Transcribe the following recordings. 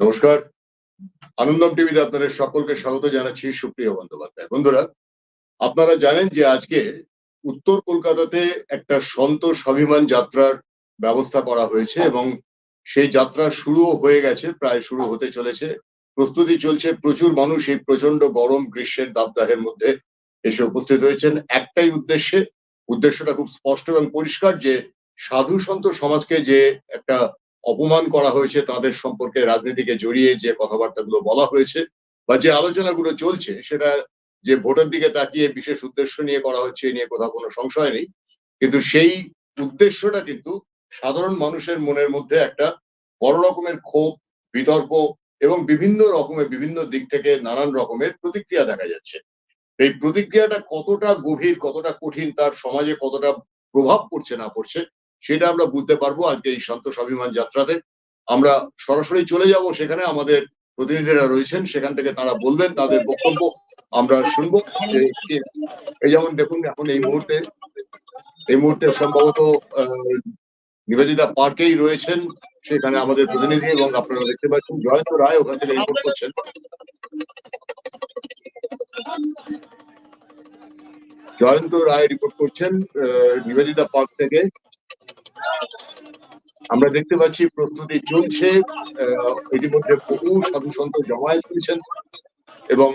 নমস্কার। আনন্দম টিভিতে আপনাদের সকলকে স্বাগত জানাচ্ছি সুপ্রিয় বন্দ্যোপাধ্যায়। বন্ধুরা, আপনারা জানেন যে আজকে উত্তর কলকাতাতে একটা সন্ত স্বাভিমান যাত্রার ব্যবস্থা করা হয়েছে এবং সেই যাত্রা শুরুও হয়ে গেছে, প্রায় শুরু হতে চলেছে। প্রস্তুতি চলছে, প্রচুর মানুষ এই প্রচণ্ড গরম গ্রীষ্মের দাবদাহের মধ্যে এসে উপস্থিত হয়েছেন। একটাই উদ্দেশ্যে, উদ্দেশ্যটা খুব স্পষ্ট এবং পরিষ্কার যে সাধু সন্ত সমাজকে যে একটা অপমান করা হয়েছে, তাদের সম্পর্কে রাজনীতিকে জড়িয়ে যে কথাবার্তাগুলো বলা হয়েছে বা যে আলোচনাগুলো চলছে, সেটা যে ভোটের দিকে তাকিয়ে বিশেষ উদ্দেশ্য নিয়ে করা হচ্ছে নিয়ে কোথাও কোনো সংশয় নেই। কিন্তু সেই উদ্দেশ্যটা কিন্তু সাধারণ মানুষের মনের মধ্যে একটা বড় রকমের ক্ষোভ, বিতর্ক এবং বিভিন্ন রকমের বিভিন্ন দিক থেকে নানান রকমের প্রতিক্রিয়া দেখা যাচ্ছে। এই প্রতিক্রিয়াটা কতটা গভীর, কতটা কঠিন, তার সমাজে কতটা প্রভাব পড়ছে না পড়ছে সেটা আমরা বুঝতে পারব আজকে এই সন্ত স্বাভিমান যাত্রাতে। আমরা সরাসরি চলে যাব সেখানে, আমাদের প্রতিনিধিরা রয়েছেন, সেখান থেকে তারা বলবেন, তাদের বক্তব্য আমরা শুনব। এই যেমন দেখুন, এখন এই মুহূর্তে এই মুহূর্তে সম্ভবত নিবেদিতা পার্কেই রয়েছেন, সেখানে আমাদের প্রতিনিধি এবং আপনারা দেখতে পাচ্ছেন, জয়ন্ত রায় ওখান থেকে রিপোর্ট করছেন। জয়ন্ত রায় রিপোর্ট করছেন নিবেদিতা পার্ক থেকে। আমরা দেখতে পাচ্ছি প্রস্তুতি চলছে ইতিমধ্যে বহু সাধু সন্ত জমায়েত হয়েছেন এবং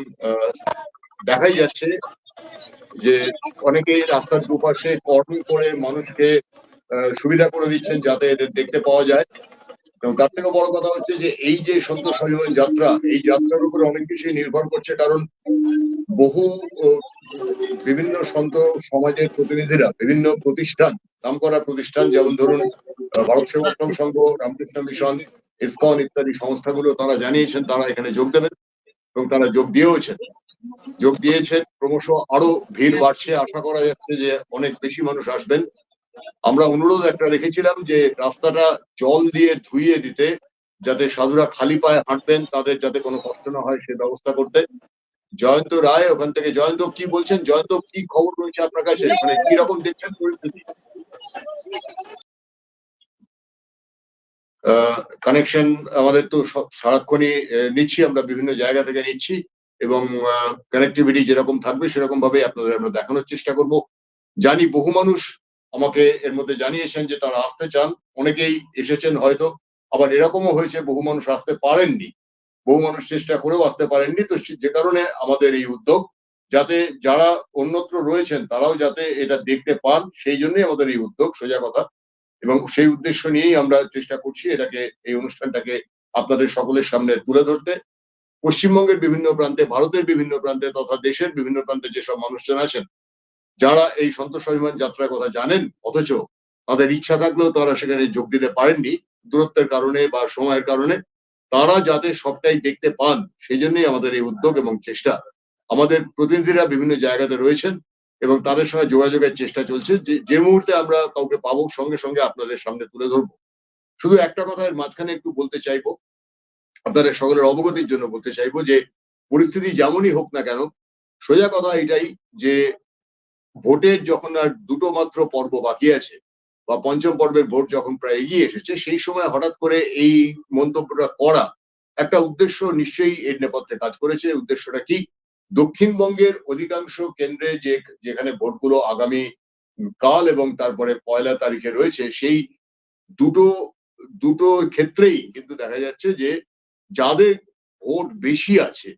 দেখাই যাচ্ছে যে অনেকেই রাস্তার দুপাশে কর্ম করে মানুষকে সুবিধা করে দিচ্ছেন যাতে এদের দেখতে পাওয়া যায়। এবং তার থেকে বড় কথা হচ্ছে যে এই যে সন্ত স্বাভিমান যাত্রা, এই যাত্রার উপরে অনেক কিছুই নির্ভর করছে কারণ বহু বিভিন্ন সন্ত সমাজের প্রতিনিধিরা, বিভিন্ন প্রতিষ্ঠান, নামকরা প্রতিষ্ঠান, যেমন ধরুন ভারত সেবাশ্রম সংঘ, রামকৃষ্ণ মিশন, ইসকন ইত্যাদি সংস্থাগুলো তারা জানিয়েছেন, তারা এখানে যোগ দেবেন এবং তারা যোগ দিয়েওছেন। যোগ দিয়েছেন, ক্রমশ আরও ভিড় বাড়ছে। আশা করা যাচ্ছে যে অনেক বেশি মানুষ আসবেন। আমরা অনুরোধ একটা রেখেছিলাম যে রাস্তাটা জল দিয়ে ধুইয়ে দিতে, যাতে সাধুরা খালি পায়ে হাঁটবেন, তাদের যাতে কোনো কষ্ট না হয় সে ব্যবস্থা করতে। জয়ন্ত রায় ওখান থেকে, জয়ন্ত কি বলছেন? জয়ন্ত কি খবর রয়েছে আপনার কাছে? মানে কি রকম দেখছেন পরিস্থিতি? কানেকশন আমাদের তো সারাক্ষণই নিচ্ছি, আমরা বিভিন্ন জায়গা থেকে নিচ্ছি এবং কানেক্টিভিটি যেরকম থাকবে সেরকম ভাবে আপনাদের আমরা দেখানোর চেষ্টা করব। জানি বহু মানুষ আমাকে এর মধ্যে জানিয়েছেন যে তারা আসতে চান। অনেকেই এসেছেন হয়তো, আবার এরকমও হয়েছে বহু মানুষ আসতে পারেননি। বহু মানুষ চেষ্টা করেও আসতে পারেননি। তো যে কারণে আমাদের এই উদ্যোগ, যাতে যারা অন্যত্র রয়েছেন, তারাও যাতে এটা দেখতে পান, সেই জন্যই আমাদের এই উদ্যোগ, সোজা কথা। এবং সেই উদ্দেশ্য নিয়েই আমরা চেষ্টা করছি এটাকে, এই অনুষ্ঠানটাকে আপনাদের সকলের সামনে তুলে ধরতে। পশ্চিমবঙ্গের বিভিন্ন প্রান্তে, ভারতের বিভিন্ন প্রান্তে তথা দেশের বিভিন্ন প্রান্তে যেসব মানুষজন আছেন, যারা এই সন্তোষ অভিমান যাত্রার কথা জানেন, অথচ তাদের ইচ্ছা থাকলেও তারা সেখানে যোগ দিতে পারেননি। দূরত্বের কারণে বা সময়ের কারণে তারা যাতে সবটাই দেখতে পান সেই জন্যই আমাদের এই উদ্যোগ এবং চেষ্টা। আমাদের প্রতিনিধিরা বিভিন্ন জায়গাতে রয়েছেন এবং তাদের সঙ্গে যোগাযোগের চেষ্টা চলছে। যে যে মুহূর্তে আমরা কাউকে পাবো, সঙ্গে সঙ্গে আপনাদের সামনে তুলে ধরবো। শুধু একটা কথা এর মাঝখানে একটু বলতে চাইব, আপনাদের সকলের অবগতির জন্য বলতে চাইব যে, পরিস্থিতি যেমনই হোক না কেন, সোজা কথা এটাই যে, ভোটের যখন আর দুটো মাত্র পর্ব বাকি আছে বা পঞ্চম পর্বের ভোট যখন প্রায় এগিয়ে এসেছে, সেই সময় হঠাৎ করে এই মন্তব্যটা করা একটা উদ্দেশ্য নিশ্চয়ই এর নেপথ্যে কাজ করেছে। উদ্দেশ্যটা কি? দক্ষিণবঙ্গের অধিকাংশ কেন্দ্রে যে, যেখানে ভোটগুলো আগামী কাল এবং তারপরে পয়লা তারিখে রয়েছে, সেই দুটো দুটো ক্ষেত্রেই কিন্তু দেখা যাচ্ছে যে, যাদের ভোট বেশি আছে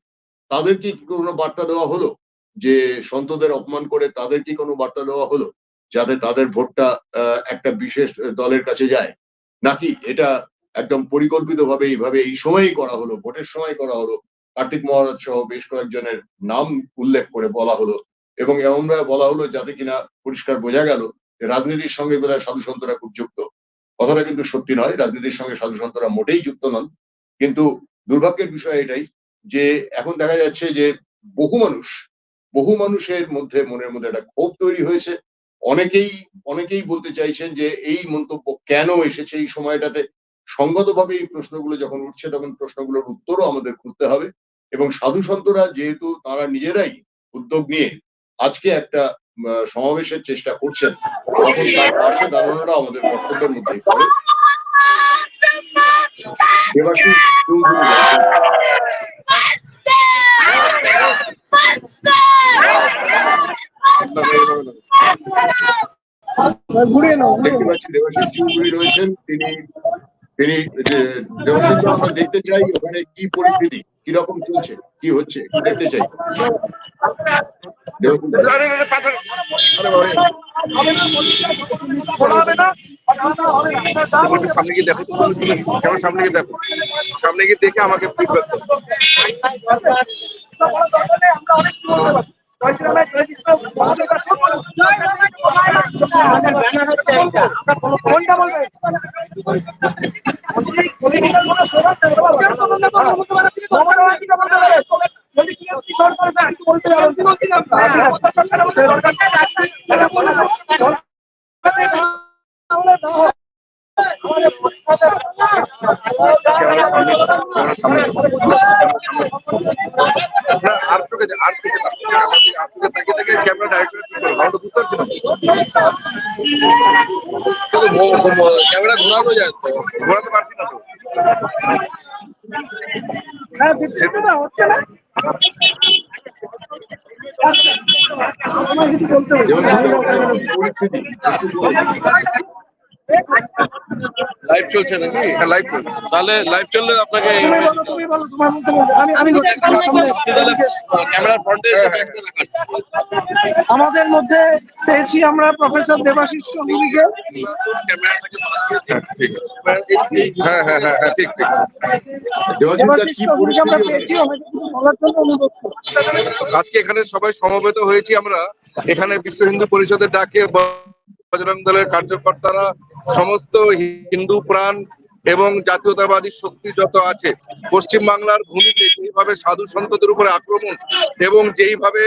তাদেরকে কি কোনো বার্তা দেওয়া হলো? যে সন্তদের অপমান করে তাদের কি কোনো বার্তা দেওয়া হলো? যাতে তাদের ভোটটা একটা বিশেষ দলের কাছে যায়। নাকি এটা একদম পরিকল্পিত ভাবে এইভাবে এই সময়ই করা হলো, ভোটের সময় করা হলো। কার্তিক মহারাজ সহ বেশ কয়েকজনের নাম উল্লেখ করে বলা হলো এবং এমনভাবে বলা হলো যাতে কিনা পরিষ্কার বোঝা গেল যে রাজনীতির সঙ্গে বোধহয় সাধু সন্তরা খুব যুক্ত। কথাটা কিন্তু সত্যি নয়, রাজনীতির সঙ্গে সাধু সন্তরা মোটেই যুক্ত নন। কিন্তু দুর্ভাগ্যের বিষয় এটাই যে এখন দেখা যাচ্ছে যে বহু মানুষ, বহু মানুষের মধ্যে মনের মধ্যে একটা ক্ষোভ তৈরি হয়েছে। অনেকেই অনেকেই বলতে চাইছেন যে এই মন্তব্য কেন এসেছে এই সময়টাতে? সঙ্গতভাবে এই প্রশ্নগুলো যখন উঠছে, তখন প্রশ্নগুলোর উত্তরও আমাদের খুঁজতে হবে। এবং সাধু সন্তরা যেহেতু তারা নিজেরাই উদ্যোগ নিয়ে আজকে একটা সমাবেশের চেষ্টা করছেন, তখন তার পাশে দাঁড়ানোটা আমাদের কর্তব্যের মধ্যে পড়ে। নাও দেখতে পাচ্ছি দেবাশিস চৌধুরী রয়েছেন। তিনি তিনি দেবাশিস আমরা দেখতে চাই ওখানে কি পরিস্থিতি কি রকম চলছে কি হচ্ছে একটু দেখতে চাই। সামনে গিয়ে দেখো কেমন সামনে গিয়ে দেখো? সামনে গিয়ে দেখে আমাকে ফিডব্যাক করো কোনটা বলবে ক্যামেরা সামনে ক্যামেরা সামনে না, আর চোখে দে- আর চোখে তাকিয়ে আর চোখে তাকিয়ে থেকে ক্যামেরা ডাইরেকশন ঠিক করো আমরা তো বুঝতে পারছি না ক্যামেরা ঘোরানো যায় তো। ঘোরাতে পারছি না তো। হ্যাঁ না হচ্ছে না। আমার কিছু বলতে লাইভ চলছে নাকি? হ্যাঁ লাইভ চলছে। তাহলে লাইভ চললে আপনাকে তুমি বলো তুমি বলো তোমার আমি আমি তোমার সামনে ক্যামেরার ফ্রন্টে হ্যাঁ, হ্যাঁ। আমাদের মধ্যে পেয়েছি আমরা প্রফেসর দেবাশিস চৌধুরীকে হ্যাঁ হ্যাঁ হ্যাঁ হ্যাঁ ঠিক ঠিক। দেবাশিস চৌধুরীকে আমরা পেয়েছি বলার জন্য অনুরোধ আজকে এখানে সবাই সমবেত হয়েছি আমরা। এখানে বিশ্ব হিন্দু পরিষদের ডাকে বজরং দলের কার্যকর্তারা সমস্ত হিন্দু প্রাণ এবং জাতীয়তাবাদী শক্তি যত আছে পশ্চিম বাংলার ভূমিতে যেইভাবে সাধু সন্তদের উপরে আক্রমণ এবং যেইভাবে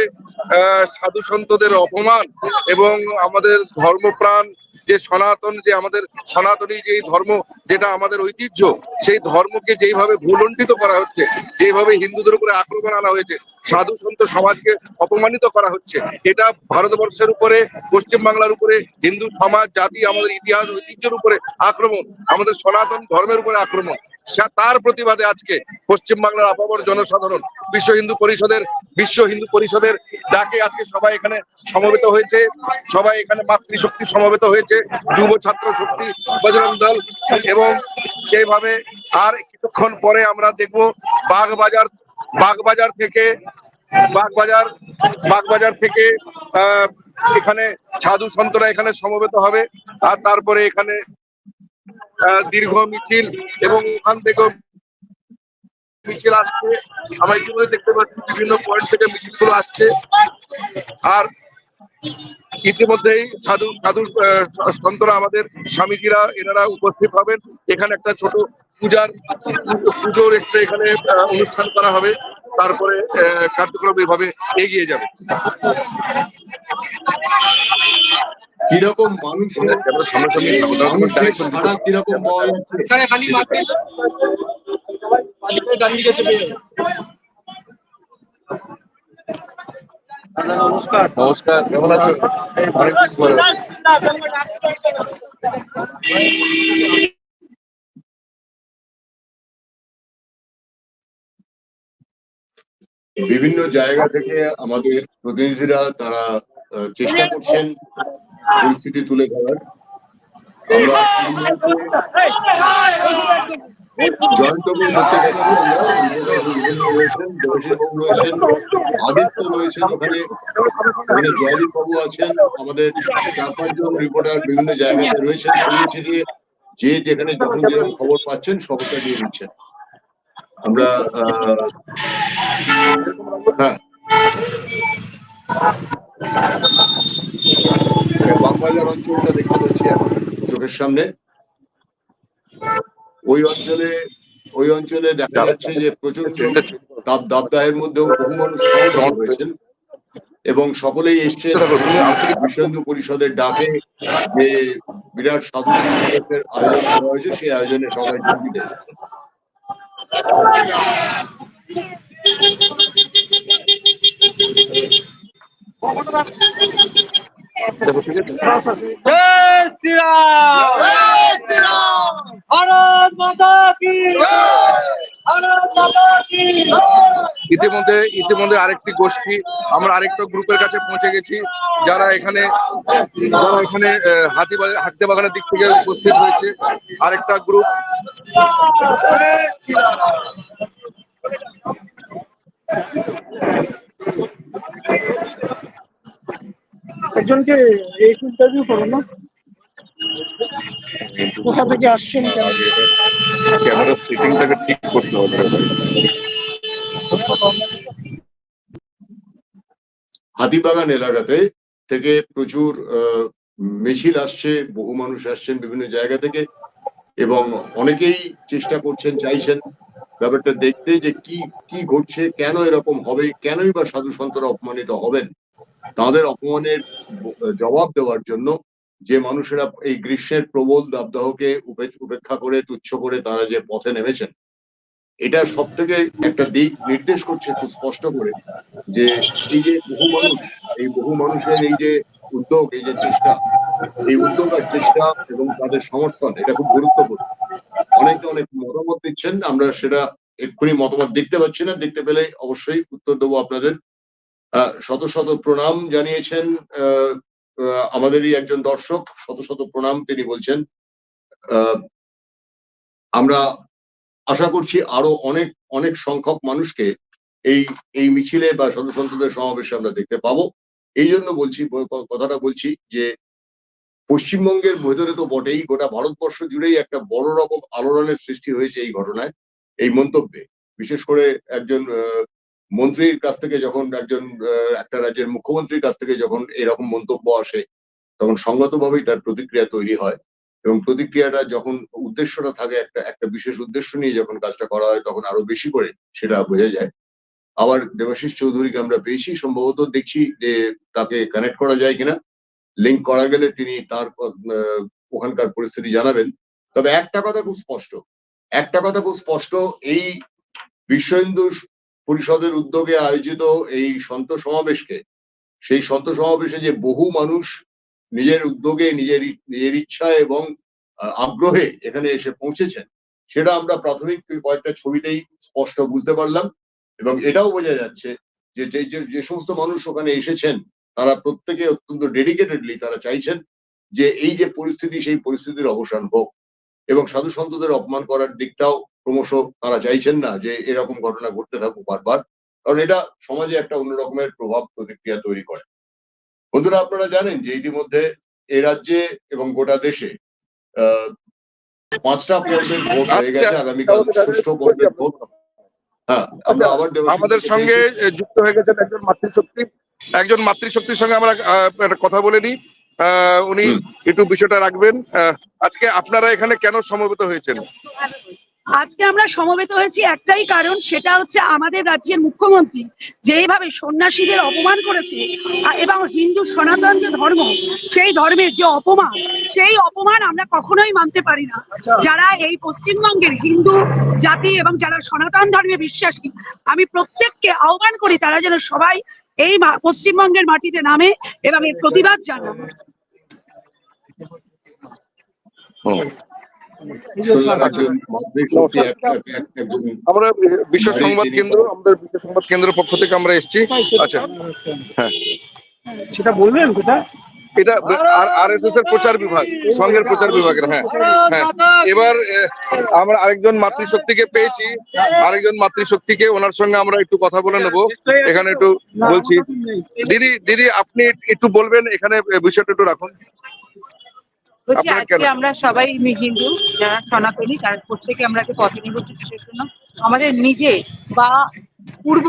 সাধু সন্তদের অপমান এবং আমাদের ধর্মপ্রাণ যে সনাতন যে আমাদের সনাতনী যে ধর্ম যেটা আমাদের ঐতিহ্য, সেই ধর্মকে যেইভাবে ভুলণ্ঠিত করা হচ্ছে, যেইভাবে হিন্দুদের উপরে আক্রমণ আনা হয়েছে, সাধু সন্ত সমাজকে অপমানিত করা হচ্ছে, এটা ভারতবর্ষের উপরে পশ্চিম বাংলার উপরে, হিন্দু সমাজ, জাতি, আমাদের ইতিহাস, ঐতিহ্যের উপরে আক্রমণ, আমাদের সনাতন ধর্মের উপরে আক্রমণ তার প্রতিবাদে আজকে পশ্চিম বাংলার আপামর জনসাধারণ, বিশ্ব হিন্দু পরিষদের, বিশ্ব হিন্দু পরিষদের ডাকে আজকে সবাই এখানে সমবেত হয়েছে, সবাই এখানে মাতৃশক্তি সমবেত হয়েছে। যুব ছাত্র শক্তি বজরং দল এবং সেইভাবে আর কিছুক্ষণ পরে আমরা দেখব বাগবাজার বাগবাজার থেকে, বাগবাজার বাগবাজার থেকে এখানে সাধু সন্তরা এখানে সমবেত হবে আর তারপরে এখানে দীর্ঘ মিছিল এবং ওখান থেকেও মিছিল আসছে। আমরা ইতিমধ্যে দেখতে পাচ্ছি বিভিন্ন পয়েন্ট থেকে মিছিলগুলো আসছে। আর ইতিমধ্যেই সাধু সাধু আহ, সন্তরা আমাদের স্বামীজিরা এনারা উপস্থিত হবেন। এখানে একটা ছোট পূজার পুজোর একটা এখানে আহ, অনুষ্ঠান করা হবে। তারপরে আহ, কার্যক্রম এভাবে এগিয়ে যাবে। কীরকম direction দিতে সাড়া কীরকম পাওয়া যাচ্ছে নমস্কার নমস্কার কেমন আছো অনেকদিন পরে বিভিন্ন জায়গা থেকে আমাদের প্রতিনিধিরা তারা চেষ্টা করছেন পরিস্থিতি তুলে ধরার আমরা বিভিন্ন রয়েছেন দেবশীর রয়েছেন আদিত্য রয়েছেন, ওখানে ওখানে জয়দীপ বাবু আছেন, আমাদের চার পাঁচজন রিপোর্টার বিভিন্ন জায়গাতে রয়েছেন ছড়িয়ে যে যেখানে যখন যেরকম খবর পাচ্ছেন, সবটা দিয়ে দিচ্ছেন। আমরা হ্যাঁ। বাগবাজার অঞ্চলটা দেখতে পাচ্ছি এখন, চোখের সামনে। ওই অঞ্চলে ওই অঞ্চলে দেখা যাচ্ছে যে প্রচণ্ড দাব দাবদাহের মধ্যেও বহু মানুষ হয়েছেন এবং সকলেই এসছেন বিশ্বন্দু পরিষদের ডাকে যে বিরাট সাধু দিবসের আয়োজন করা হয়েছে সেই আয়োজনে সবাই শ্রীরাম ভারত মাতা কি ইতিমধ্যে ইতিমধ্যে আরেকটি গোষ্ঠী আমরা আরেকটা গ্রুপের কাছে পৌঁছে গেছি যারা এখানে যারা এখানে হাতি হাতি বাগানের দিক থেকে উপস্থিত হয়েছে। আরেকটা গ্রুপ। একজনকে একটু ইন্টারভিউ করুন না। কোথা থেকে আসছেন কেন? ক্যামেরার সেটিংটাকে ঠিক করতে হবে। হাতিবাগান এলাকাতে থেকে প্রচুর মিছিল আসছে, বহু মানুষ আসছেন বিভিন্ন জায়গা থেকে এবং অনেকেই চেষ্টা করছেন, চাইছেন ব্যাপারটা দেখতে যে কি কি ঘটছে, কেন এরকম হবে, কেনই বা সাধু সন্তরা অপমানিত হবেন? তাদের অপমানের জবাব দেওয়ার জন্য যে মানুষেরা এই গ্রীষ্মের প্রবল দাবদাহকে উপে- উপেক্ষা করে, তুচ্ছ করে তারা যে পথে নেমেছেন এটা সব থেকে একটা দিক নির্দেশ করছে খুব স্পষ্ট করে, যে এই যে বহু মানুষ, এই বহু মানুষের এই যে উদ্যোগ, এই যে চেষ্টা, এই উদ্যোগ আর চেষ্টা এবং তাদের সমর্থন, এটা খুব গুরুত্বপূর্ণ। অনেকে অনেক মতামত দিচ্ছেন, আমরা সেটা এক্ষুনি মতামত দেখতে পাচ্ছি না, দেখতে পেলে অবশ্যই উত্তর দেবো আপনাদের। শত শত প্রণাম জানিয়েছেন আমাদেরই একজন দর্শক, শত শত প্রণাম তিনি বলছেন। আমরা আশা করছি আরও অনেক অনেক সংখ্যক মানুষকে এই এই মিছিলে বা সদস্যদের সমাবেশে আমরা দেখতে পাবো। এই জন্য বলছি কথাটা বলছি যে পশ্চিমবঙ্গের ভেতরে তো বটেই, গোটা ভারতবর্ষ জুড়েই একটা বড় রকম আলোড়নের সৃষ্টি হয়েছে এই ঘটনায়, এই মন্তব্যে। বিশেষ করে একজন মন্ত্রীর কাছ থেকে যখন একজন একটা রাজ্যের মুখ্যমন্ত্রীর কাছ থেকে যখন এরকম মন্তব্য আসে, তখন সঙ্গতভাবেই তার প্রতিক্রিয়া তৈরি হয়। এবং প্রতিক্রিয়াটা যখন উদ্দেশ্যটা থাকে একটা একটা বিশেষ উদ্দেশ্য নিয়ে যখন কাজটা করা হয়, তখন আরও বেশি করে সেটা বোঝা যায়। আবার দেবাশিস চৌধুরীকে আমরা পেয়েছি, সম্ভবত দেখছি যে তাকে কানেক্ট করা যায় কিনা। লিঙ্ক করা গেলে তিনি তার ওখানকার পরিস্থিতি জানাবেন। তবে একটা কথা খুব স্পষ্ট, একটা কথা খুব স্পষ্ট, এই বিশ্ব হিন্দু পরিষদের উদ্যোগে আয়োজিত এই সন্ত সমাবেশকে, সেই সন্ত সমাবেশে যে বহু মানুষ নিজের উদ্যোগে, নিজের নিজের ইচ্ছা এবং আগ্রহে এখানে এসে পৌঁছেছেন। সেটা আমরা প্রাথমিক কয়েকটা ছবিতেই স্পষ্ট বুঝতে পারলাম এবং এটাও বোঝা যাচ্ছে যে যে সমস্ত মানুষ ওখানে এসেছেন, তারা প্রত্যেকে অত্যন্ত ডেডিকেটেডলি তারা চাইছেন যে, এই যে পরিস্থিতি, সেই পরিস্থিতির অবসান হোক এবং সাধু সন্তদের অপমান করার দিকটাও ক্রমশ তারা চাইছেন না যে, এরকম ঘটনা ঘটতে থাকুক বারবার। কারণ এটা সমাজে একটা অন্য রকমের প্রভাব প্রতিক্রিয়া তৈরি করে। বন্ধুরা আপনারা জানেন যে ইতিমধ্যে এ রাজ্যে এবং গোটা দেশে আহ পাঁচটা পর্বের ভোট হয়ে গেছে আচ্ছা, আগামীকাল ষষ্ঠ পর্বের ভোট। হ্যাঁ আমরা আবার আমাদের সঙ্গে যুক্ত হয়ে গেছেন একজন মাতৃশক্তি একজন মাতৃশক্তির সঙ্গে আমরা একটা কথা বলে নিই। আহ, উনি। একটু বিষয়টা রাখবেন। আহ, আজকে আপনারা এখানে কেন সমবেত হয়েছেন? আজকে আমরা সমবেত হয়েছি একটাই কারণ সেটা হচ্ছে আমাদের রাজ্যের মুখ্যমন্ত্রী যেইভাবে সন্ন্যাসীদের অপমান করেছে এবং হিন্দু সনাতন যে ধর্ম সেই ধর্মের যে অপমান সেই অপমান আমরা কখনোই মানতে পারি না। যারা এই পশ্চিমবঙ্গের হিন্দু জাতি এবং যারা সনাতন ধর্মে বিশ্বাসী আমি প্রত্যেককে আহ্বান করি তারা যেন সবাই এই মা- পশ্চিমবঙ্গের মাটিতে নামে এবং এর প্রতিবাদ জানান আমরা বিশ্ব বাড়ি সংবাদ কেন্দ্র আমাদের বিশ্ব সংবাদ কেন্দ্রের পক্ষ থেকে আমরা এসেছি। আচ্ছা। হ্যাঁ। সেটা বলবেন এটা আর এস এস এর প্রচার বিভাগ সংঘের প্রচার বিভাগের হ্যাঁ। হ্যাঁ। এবার আমরা আরেকজন মাতৃশক্তিকে পেয়েছি। আরেকজন মাতৃশক্তিকে ওনার সঙ্গে আমরা একটু কথা বলে নেব। এখানে একটু বলছি। দিদি দিদি আপনি একটু বলবেন এখানে বিষয়টা একটু রাখুন। বলছি আজকে আমরা সবাই হিন্দু যারা সনাতনী তার প্রত্যেকে আমরা পথ নির্ভর জন্য আমাদের নিজে বা পূর্ব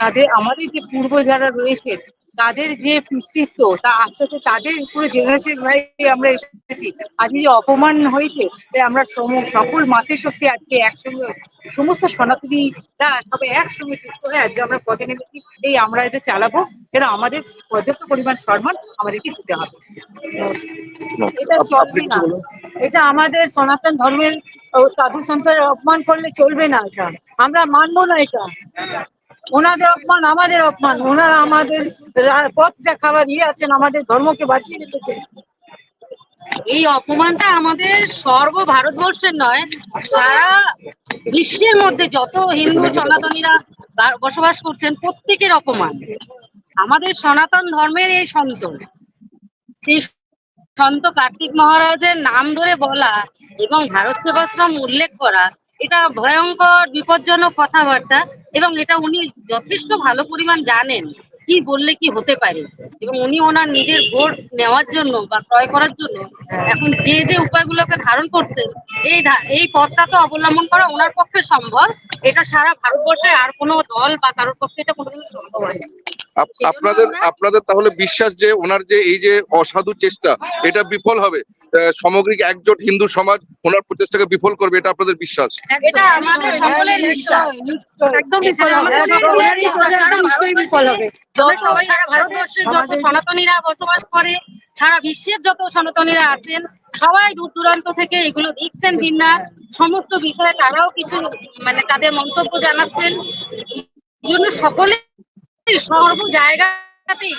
তাদের আমাদের যে পূর্ব যারা রয়েছে তাদের যে কৃতিত্ব তা আস্তে আস্তে তাদের পুরো জেনারেশন ভাই আমরা এসেছি। আজকে যে অপমান হয়েছে তাই আমরা সকল মাতৃশক্তি আজকে একসঙ্গে সমস্ত সনাতনীরা সবাই একসঙ্গে যুক্ত হয়ে আজকে আমরা পথে নেমেছি। এই আমরা এটা চালাবো এটা আমাদের পর্যাপ্ত পরিমাণ সম্মান আমাদেরকে দিতে হবে। এটা চলবে না। এটা আমাদের সনাতন ধর্মের সাধু সন্তের অপমান করলে চলবে না এটা। আমরা মানবো না এটা। ওনাদের অপমান, আমাদের অপমান। ওনারা আমাদের পথ দেখাবার ইয়ে আছেন, আমাদের ধর্মকে বাঁচিয়ে রেখেছে। এই অপমানটা আমাদের সর্ব ভারতবর্ষের নয়, সারা বিশ্বের মধ্যে যত হিন্দু সনাতনীরা বসবাস করছেন, প্রত্যেকের অপমান। আমাদের সনাতন ধর্মের এই সন্ত। সেই সন্ত কার্তিক মহারাজের নাম ধরে বলা এবং ভারত সেবাশ্রম উল্লেখ করা এটা ভয়ঙ্কর বিপজ্জনক কথাবার্তা এবং এটা উনি যথেষ্ট ভালো পরিমাণ জানেন কি বললে কি হতে পারে। এবং উনি ওনার নিজের ভোট নেওয়ার জন্য বা ক্রয় করার জন্য এখন যে যে উপায়গুলোকে ধারণ করছেন এই এই পথটা তো অবলম্বন করা ওনার পক্ষে সম্ভব। এটা সারা ভারতবর্ষে আর কোনো দল বা কারোর পক্ষে এটা কোনোদিন সম্ভব হয় আপনাদের আপনাদের তাহলে বিশ্বাস যে ওনার যে এই যে অসাধু চেষ্টা এটা বিফল হবে? সামগ্রিক একজোট হিন্দু সমাজ ওনার প্রচেষ্টাকে বিফল করবে এটা আপনাদের বিশ্বাস? এটা আমাদের সকলের বিশ্বাস। একদম বিফল হবে। নিশ্চয়ই বিফল হবে। সারা যত সনাতনীরা বসবাস করে সারা বিশ্বের যত সনাতনীরা আছেন সবাই দূর দূরান্ত থেকে এগুলো দেখছেন দিনরা সমস্ত বিষয়ে তারাও কিছু মানে তাদের মন্তব্য জানাচ্ছেন। এই জন্য সকলে সর্ব জায়গাতেই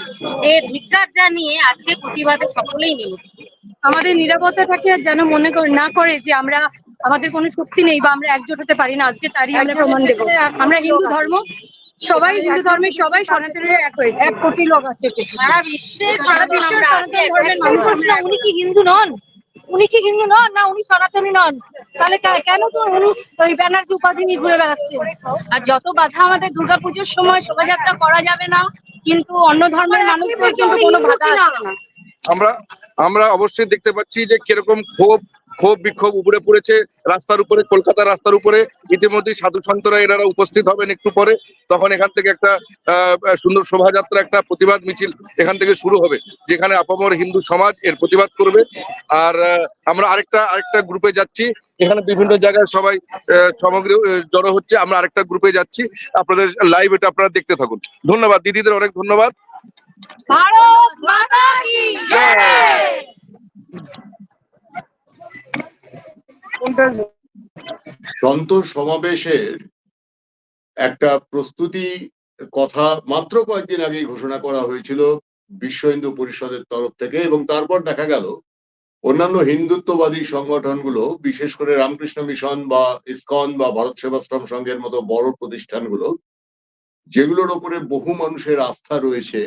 এই ধিক্কারটা নিয়ে আজকে প্রতিবাদে সকলেই নেমেছে। আমাদের নিরাপত্তাটাকে আর যেন মনে কর- না করে যে আমরা আমাদের কোনো শক্তি নেই বা আমরা একজোট হতে পারি না। আজকে তারই আমরা প্রমাণ দেবো। আমরা হিন্দু ধর্ম সবাই হিন্দু ধর্মের সবাই সনাতনের এক হয়েছে। এক কোটি লোক আছে সারা বিশ্বের সারা বিশ্বের সনাতন ধর্মের মানুষ। না, উনি কি হিন্দু নন? উনি কি হিন্দু নন? না উনি সনাতনী নন। তাহলে কেন তো উনি ওই ব্যানার্জি উপাধি নিয়ে ঘুরে বেড়াচ্ছেন? আর যত বাধা আমাদের দুর্গাপুজোর সময় শোভাযাত্রা করা যাবে না কিন্তু অন্য ধর্মের মানুষদের কিন্তু কোনো বাধা আসবে না। আমরা আমরা অবশ্যই দেখতে পাচ্ছি যে কীরকম ক্ষোভ ক্ষোভ, বিক্ষোভ উপরে পড়েছে রাস্তার উপরে, কলকাতার রাস্তার উপরে। ইতিমধ্যে সাধু সন্তরা এনারা উপস্থিত হবেন একটু পরে। তখন এখান থেকে একটা সুন্দর শোভাযাত্রা, একটা প্রতিবাদ মিছিল এখান থেকে শুরু হবে, যেখানে আপামর হিন্দু সমাজ এর প্রতিবাদ করবে। আর আমরা আরেকটা আরেকটা গ্রুপে যাচ্ছি। এখানে বিভিন্ন জায়গায় সবাই সামগ্রী জড়ো হচ্ছে। আমরা আরেকটা গ্রুপে যাচ্ছি। আপনাদের লাইভ এটা আপনারা দেখতে থাকুন। ধন্যবাদ। দিদিদের অনেক ধন্যবাদ। কোনটা সন্তোষ সমাবেশের একটা প্রস্তুতি কথা মাত্র কয়েকদিন আগেই ঘোষণা করা হয়েছিল বিশ্ব হিন্দু পরিষদের তরফ থেকে এবং তারপর দেখা গেল অন্যান্য হিন্দুত্ববাদী সংগঠনগুলো, বিশেষ করে রামকৃষ্ণ মিশন বা ইসকন বা ভারত সেবাশ্রম সংঘের মতো বড় প্রতিষ্ঠানগুলো, যেগুলোর ওপরে বহু মানুষের আস্থা রয়েছে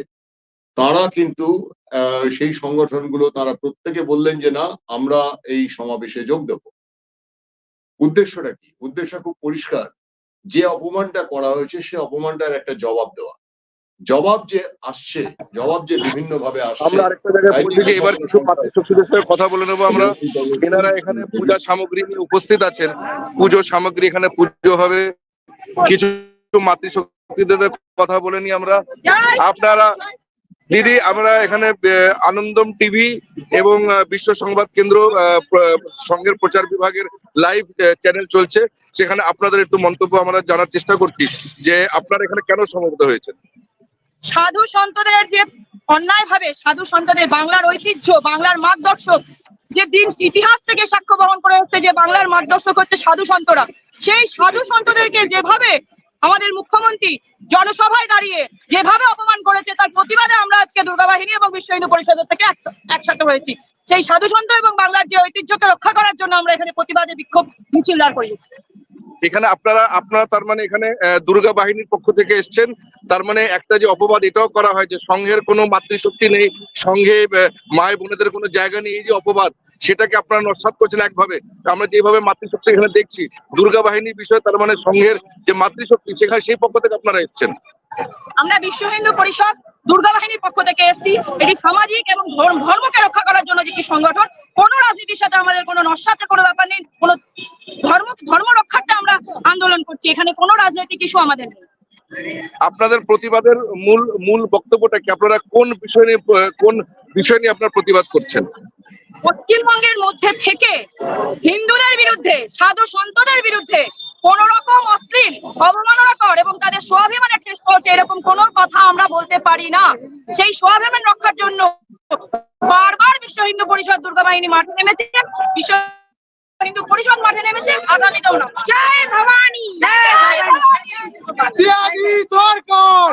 তারা কিন্তু আহ, সেই সংগঠনগুলো তারা প্রত্যেকে বললেন যে না আমরা এই সমাবেশে যোগ দেবো। উদ্দেশ্যটা কি? উদ্দেশ্য খুব পরিষ্কার। যে অপমানটা করা হয়েছে সে অপমানটার একটা জবাব দেওয়া। জবাব যে আসছে জবাব যে বিভিন্ন ভাবে আসছে এবার কথা বলে নেব আমরা। এনারা এখানে পূজা সামগ্রী নিয়ে উপস্থিত আছেন। পুজো সামগ্রী এখানে পুজো হবে। কিছু মাতৃশক্তিদের কথা বলে নি আমরা। আপনারা দিদি, আমরা এখানে আনন্দম টিভি এবং বিশ্ব সংবাদ কেন্দ্র প্র- প্রচার বিভাগের লাইভ চ্যানেল চলছে। সেখানে আপনাদের একটু মন্তব্য আমরা জানার চেষ্টা করছি যে আপনারা এখানে কেন সমবেত হয়েছেন? সাধু সন্তদের যে অন্যায় ভাবে সাধু সন্তদের বাংলার ঐতিহ্য, বাংলার মার্গদর্শক, যে দিন ইতিহাস থেকে সাক্ষ্য বহন করে হচ্ছে যে বাংলার মার্গদর্শক হচ্ছে সাধু সন্তরা। সেই সাধু সন্তদেরকে যেভাবে আমাদের মুখ্যমন্ত্রী জনসভায় দাঁড়িয়ে যেভাবে অপমান করেছে, তার প্রতিবাদে আমরা আজকে দুর্গা বাহিনী এবং বিশ্ব হিন্দু পরিষদের থেকে একসাথে হয়েছি। সেই সাধু সন্ত এবং বাংলার যে ঐতিহ্যকে রক্ষা করার জন্য আমরা এখানে প্রতিবাদে বিক্ষোভ মিছিল দাঁড় করিয়েছি এখানে আপনারা আপনারা তার মানে এখানে দুর্গা বাহিনীর পক্ষ থেকে এসছেন। তার মানে একটা যে অপবাদ, এটাও করা হয় যে সংঘের কোনো মাতৃশক্তি নেই সংঘে মায় বোনেদের কোনো জায়গা নেই, এই যে অপবাদ সেটাকে আপনারা নস্বাত করছেন একভাবে। আমরা যেভাবে মাতৃশক্তি এখানে দেখছি দুর্গা বাহিনীর বিষয়ে তার মানে সংঘের যে মাতৃশক্তি সেখানে সেই পক্ষ থেকে আপনারা এসছেন। আমরা বিশ্ব হিন্দু পরিষদ দুর্গা বাহিনীর পক্ষ থেকে এসেছি। এটি সামাজিক এবং ধর্ম- ধর্মকে রক্ষা করার জন্য যে একটি সংগঠন কোন রাজনীতির সাথে আমাদের কোনো নস্বাতের কোনো ব্যাপার নেই। কোন ধর্ম ধর্ম রক্ষার্থে আমরা আন্দোলন করছি। এখানে কোনো রাজনৈতিক ইস্যু আমাদের নেই। আপনাদের প্রতিবাদের মূল মূল বক্তব্যটা কি? আপনারা কোন বিষয় নিয়ে কোন বিষয় নিয়ে আপনার প্রতিবাদ করছেন? পশ্চিমবঙ্গের মধ্যে থেকে হিন্দুদের বিরুদ্ধে সাধু সন্তদের বিরুদ্ধে কোন রকম অশ্লীল অবমাননাকর এবং তাদের স্বাভিমানের শেষ পড়ছে এরকম কোন কথা আমরা বলতে পারি না। সেই স্বাভিমান রক্ষার জন্য বারবার বিশ্ব হিন্দু পরিষদ দুর্গা বাহিনী মাঠে নেমেছে বিশ্ব হিন্দু পরিষদ মাঠে নেমেছে আগামীতেও না। জয় ভবানী জয় ভবানী সরকার।